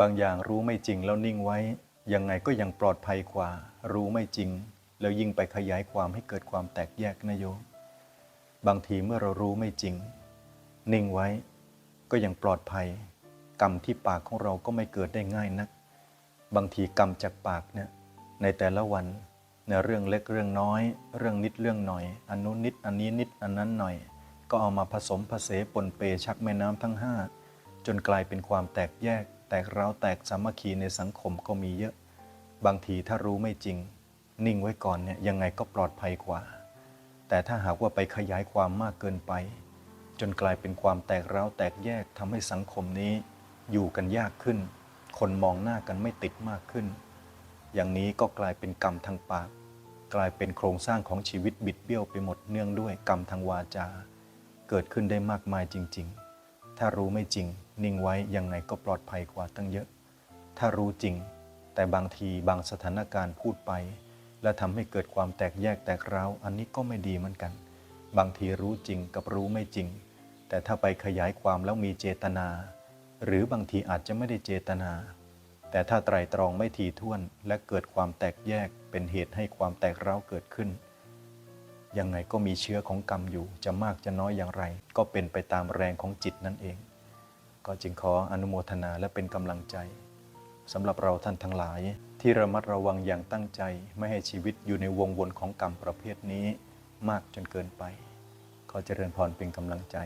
บางอย่างรู้ไม่จริงแล้วนิ่งไว้ ยังไงก็ยังปลอดภัยกว่า รู้ไม่จริง แล้วยิ่งไปขยายความให้เกิดความแตกแยกนะโยมบางทีเมื่อเรารู้ไม่จริง นิ่งไว้ ก็ยังปลอดภัย กรรมที่ปากของเราก็ไม่เกิดได้ง่ายนัก บางทีกรรมจากปากเนี่ยในแต่ละวันในเรื่องเล็กเรื่องน้อย เรื่องนิดเรื่องหน่อยอันนู้นนิดอันนี้นิดอันนั้นหน่อย ก็เอามาผสมผสมปนเปชักแม่น้ำทั้งห้าจนกลายเป็นความแตกแยก แตกเราแตกสามัคคีในสังคมก็มีเยอะ บางทีถ้ารู้ไม่จริง นิ่งไว้ก่อนเนี่ยยังไงก็ปลอดภัยกว่า แต่ถ้าหากว่าไปขยายความมากเกินไป จนกลายเป็นความแตกเราแตกแยกทำให้สังคมนี้อยู่กันยากขึ้น คนมองหน้ากันไม่ติดมากขึ้น อย่างนี้ก็กลายเป็นกรรมทางปาก กลายเป็นโครงสร้างของชีวิตบิดเบี้ยวไปหมดเนื่องด้วยกรรมทางวาจา เกิดขึ้นได้มากมายจริง ๆ ถ้ารู้ไม่จริง นิ่งไว้ยังไงก็ปลอดภัยกว่าตั้งเยอะ ถ้ารู้จริง แต่บางทีบางสถานการณ์พูดไป และทำให้เกิดความแตกแยกแตกร้าว อันนี้ก็ไม่ดีเหมือนกัน บางทีรู้จริงกับรู้ไม่จริง แต่ถ้าไปขยายความแล้วมีเจตนา หรือบางทีอาจจะไม่ได้เจตนา แต่ถ้าไตรตรองไม่ทีท่วนและเกิดความแตกแยกเป็นเหตุให้ความแตกร้าวเกิดขึ้น ยังไงก็มีเชื้อของกรรมอยู่ จะมากจะน้อยอย่างไร ก็เป็นไปตามแรงของจิตนั่นเอง ก็จึงขออนุโมทนาและเป็นกำลังใจสำหรับเราท่านทั้งหลาย ที่ระมัดระวังอย่างตั้งใจ ไม่ให้ชีวิตอยู่ในวงวนของกรรมประเภทนี้มากจนเกินไป ขอเจริญพรเป็นกำลังใจ